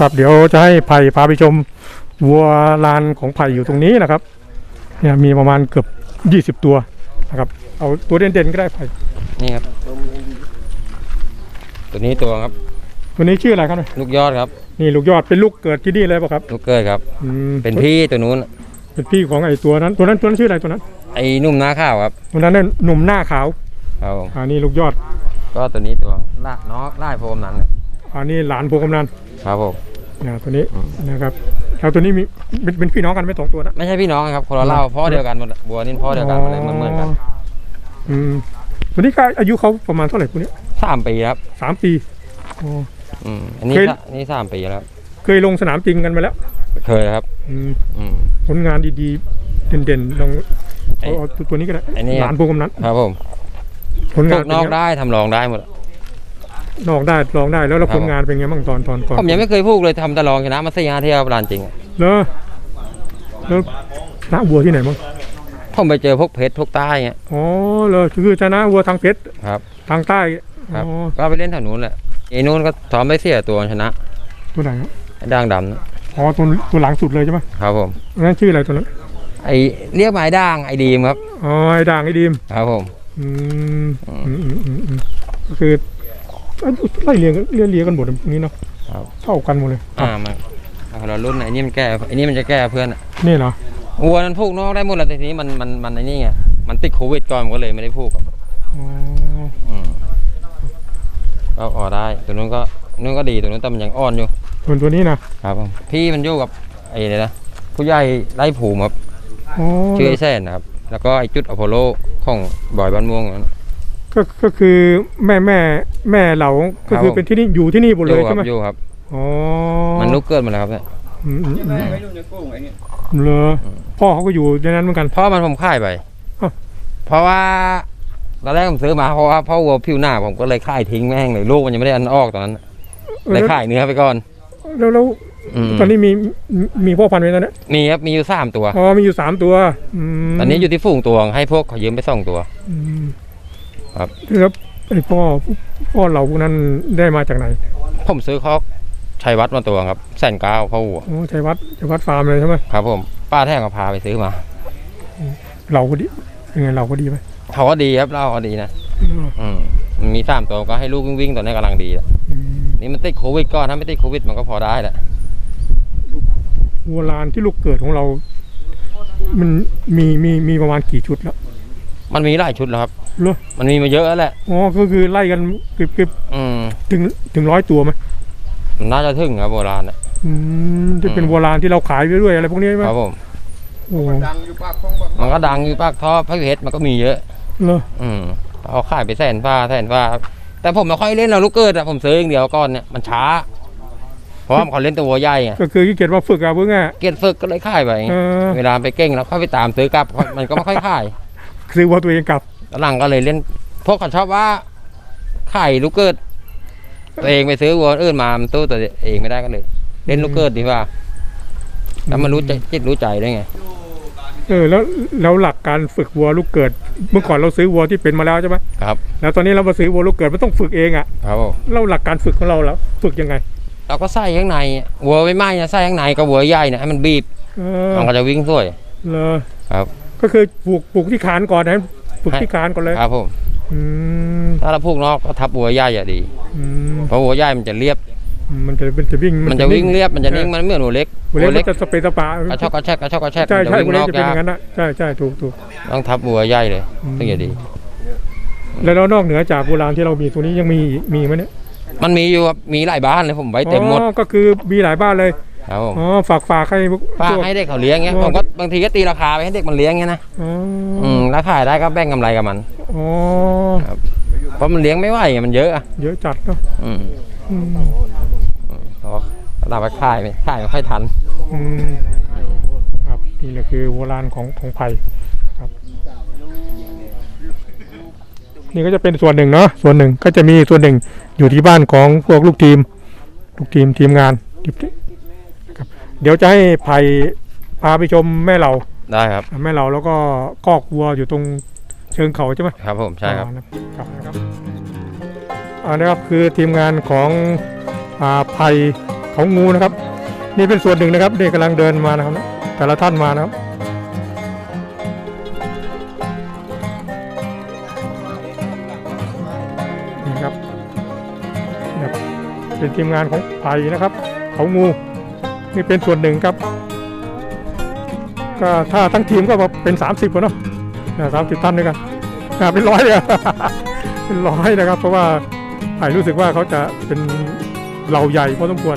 ครับเดี๋ยวจะให้ไผ่พาไปชมวัวลานของไผ่อยู่ตรงนี้นะครับ เนี่ยมีประมาณเกือบ20ตัวนะครับ เอาตัวเด่นๆก็ได้ไผ่นี่ครับ ตัวนี้ตัวครับ ตัวนี้ชื่ออะไรครับเนี่ยลูกยอดครับ นี่ลูกยอดเป็นลูกเกิดที่นี่เลยป่ะครับ ลูกเกิดครับ อืมเป็นพี่ตัวนู้น เป็นพี่ของไอ้ตัวนั้น ตัวนั้นตัวนั้นชื่ออะไรตัวนั้น ไอ้หนุ่มหน้าข้าวครับ ตัวนั้นเนี่ยหนุ่มหน้าขาวครับผมอ่านี่ลูกยอด ก็ตัวนี้ตัวล่าน้องล่าโฟมนั้นครับอ่านี่หลานพวกกำนันครับผม นะตัวนี้อืมนะครับแล้วตัวนี้มีเป็นเป็นพี่น้องกันไหม่สองตัวนะ ไม่ใช่พี่น้องครับคนละเล่าพ่อเดียวกันหมดบัวนี่พ่อเดียวกันหมดเลยเหมือนๆกันอืมตัวนี้ก็อายุเขาประมาณเท่าไหร่ตัวนี้สามปีครับสามปีอ๋อ อืมอันนี้เคยสะนี่สามปีแล้วครับเคยลงสนามจริงกันมาแล้วเคยครับ อืมอืม ผลงานดีๆ เด่นๆลองไอ้เอาเอาตัวนี้ก็ได้ไอ้นี่ หลานพวกกำนันครับผมผลพงาวนกเป็นนอกไงได้ทำรองได้หมด นอกได้ลองได้แล้วแล้วครับผลงานเป็นไงบ้างตอนตอนก่อนผมยังไม่เคยพูกเลยทำแต่รองชนะมาสี่ห้าเที่ยวร้านจริงอะแล้วแล้วชนะวัวที่ไหนบ้างผมไปเจอพวกเพชรพวกใต้เงี้ยอ๋อเลยคือชนะวัวทางเพชรครับ ทางใต้ครับอ๋อก็ไปเล่นแถวนู้นแหละไอ้นู้นก็ซ้อมไปเสียตัวชนะตัวไหนครับไอ้ด่างดำน่ะอ๋อตัวตัวหลังสุดเลยใช่ไหมครับผมนั่นชื่ออะไรตัวนั้นไอ้เรียกหมายด่างไอ้ดีมครับอ๋อไอ้ด่างไอ้ดีมครับผมอืมอืมอืมอืมอืมก็คือเอ้ย ไล่เรียงกันเรียงเรียงกันหมดตรงนี้เนาะครับเท่ากันหมดเลยอ่ามันเอาคนละรุ่นน่ะไอ้นี่มันแก้ไอ้นี่มันจะแก้เพื่อนอะนี่เหรอวัวนั้นพูกนอกได้หมดแหละแต่ทีนี้มันมันมันไอ้นี่ไงมันติดโควิดก่อนมันก็เลยไม่ได้พูกครับอ๋ออืมก็ออกได้ตัวนู้นก็นู้นก็ดีตัวนู้นแต่มันยังอ่อนอยู่ส่วนตัวนี้นะครับผมพี่มันอยู่กับไอ้เนี่ยนะผู้ใหญ่ไล่ผูมครับอ๋อชื่อไอ้แซนนะครับ แล้วก็ไอ้จุดอพอลโลของบอยบ้านม่วงนั้น ก็ก็คือแม่แม่แม่เราก็คือครับผมเป็นที่นี่อยู่ที่นี่หมดอเลยยู่คใช่รับไหมอยู่ครับอ๋อมันลูกเกิดมาแล้วครับเนี่ยอืมอืมอืมเหรอพ่อเขาก็อยู่ในนั้นเหมือนกันพ่อมันผมขายไปอ้าวเพราะว่าตอนแรกผมซื้อมาเพราะว่าพ่อวัวผิวหน้าผมก็เลยขายทิ้งแม่งเลยลูกมันยังไม่ได้อันออกตอนนั้นเออเลยขายเนื้อไปก่อนแล้วแล้วอืมตอนนี้มีมีมีพ่อพันธุ์ไว้ตอนนี้มีครับมีอยู่สามตัวอ๋อมีอยู่สามตัวอืมตอนนี้อยู่ที่ฝูงตัวให้พวกเขายืมไปสองตัวอืม ครับแล้วไอ้พ่อพ่อเราพวกนั้นได้มาจากไหนผมซื้อคอกชัยวัดมาตัวครับแสนเก้าพ่อวัวโอ้ชัยวัดชัยวัดฟาร์มเลยใช่ไหมครับผมป้าแท่งก็พาไปซื้อมา เราก็ดียังไงเราก็ดีไหมเขาก็ดีครับเล่าก็ดีนะอืมมันมีสามตัวก็ให้ลูกวิ่งๆตอนนี้กำลังดีแล้วอืมนี่มันติดโควิดก่อนถ้าไม่ติดโควิดมันก็พอได้แหละวัวลานที่ลูกเกิดของเรา มันมีมีมีประมาณกี่ชุดแล้ว มันมีหลายชุดแล้วครับ เหรอมันมีมาเยอะแล้วแหละอ๋อก็คือไล่กันเกือบเกือบอืมถึงถึงร้อยตัวไหมมันน่าจะถึงครับโบราณน่ะอืมที่เป็นอืมวัวลานที่เราขายไปด้วยอะไรพวกนี้ใช่ไหมครับผม โอ้มันก็ดังอยู่ปากท่อพระเพชรมันก็มีเยอะ เหรออืมเอาขายไปแสนฟ้าแสนฟ้าแต่ผมไม่ค่อยเล่นเราลูกเกิดอะผมซื้ออย่างเดียวก่อนเนี่ยมันช้า เพราะว่าเขาเล่นตัววัวใหญ่ไงก็คือขี้เกียจว่าฝึกอะเพื่อนเกียรติฝึกก็เลยขายไป เออเวลาไปเก่งแล้วค่อยไปตามซื้อกลับ มันก็ไม่ค่อยขาย ซื้อวัวตัวเองกลับตอน หลังก็เลยเล่นพวกเขาชอบว่าขายลูกเกิด ตัวเองไปซื้อวัวอื่นมามันตู้ตัวเองไม่ได้ก็เลย เล่นลูกเกิดดีกว่า แล้วมันรู้ใจจิตรู้ใจได้ไง เออแล้วแล้วหลักการฝึกวัวลูกเกิด เมื่อก่อนเราซื้อวัวที่เป็นมาแล้วใช่ไหมครับ แล้วตอนนี้เรามาซื้อวัวลูกเกิดมันต้องฝึกเองอะครับผมเราหลักการฝึกของเราแล้ว ฝึกยังไง เราก็ใส่ข้างในวัวไม่ไหม้นะใส่ข้างในก็วัวใหญ่นะให้มันบีบเออมันก็จะวิ่งสวยเลยครับ ก็คือปลูกปลูกที่คานก่อนนะ ปลูกที่คานก่อนเลยครับผม อืมถ้าเราพูกนอกก็ทับวัวใหญ่อะดี อืมเพราะวัวใหญ่มันจะเรียบ มันจะมันจะวิ่งมันจะวิ่งเรียบ มันจะนิ่ง มันไม่เหมือนวัวเล็กวัวเล็กมันจะสเปรย์สปากระชอกกระแชกกระชอกกระแชกใช่มันจะใช่วิ่งวัวนเล็กอกจะเป็นอยาย่ากงนั้นนะใช่ใช่ถูกถูก ต้องทับวัวใหญ่เลยอืม ถึงจะดี แล้วนอกเหนือจากโบราณที่เรามีตัวนี้ยังมีอีกมีไหมเนี่ยมันมีอยู่ครับมีหลายบ้านเลยผมไว้เต็มหมด อ๋อก็คือมีหลายบ้านเลย ครับผมอ๋อฝากฝากให้พวกฝากพวกให้เด็กเขาเลี้ยงเงี้ยอ๋อผมก็บางทีก็ตีราคาไปให้เด็กมันเลี้ยงเงี้ยนะอ๋ออืมแล้วขายได้ก็แบ่งกำไรกับมันอ๋อเพราะมันเลี้ยงไม่ไหวไงมันเยอะอะเยอะจัดเนาะอืมอืมเพราะว่าเราไปขายไม่ขายไม่ค่อยทันอืมครับนี่แหละคือโบราณของของไผ่ครับ นี่ก็จะเป็นส่วนหนึ่งเนาะส่วนหนึ่งก็จะมีส่วนหนึ่งอยู่ที่บ้านของพวกลูกทีม ลูกทีมทีมงานครับ เดี๋ยวจะให้ไผ่พาไปชมแม่เราได้ครับ แม่เราแล้วก็คอกวัวอยู่ตรงเชิงเขาใช่ไหมครับผมใช่ครับอ่านะครับนะครับอันนี้ครับคือทีมงานของอ่าไผ่เขางูนะครับ นี่เป็นส่วนหนึ่งนะครับนี่กำลังเดินมานะครับ แต่ละท่านมานะครับนี่ครับครับเป็นทีมงานของไผ่นะครับ เขางู นี่เป็นส่วนหนึ่งครับ ก็ถ้าทั้งทีมก็เป็น 30คนเนาะสามสิบท่านด้วยกันอ่าเป็นร้อยเลยเป็นร้อยนะครับ เพราะว่าไผ่รู้สึกว่าเขาจะเป็นเหล่าใหญ่พอสมควร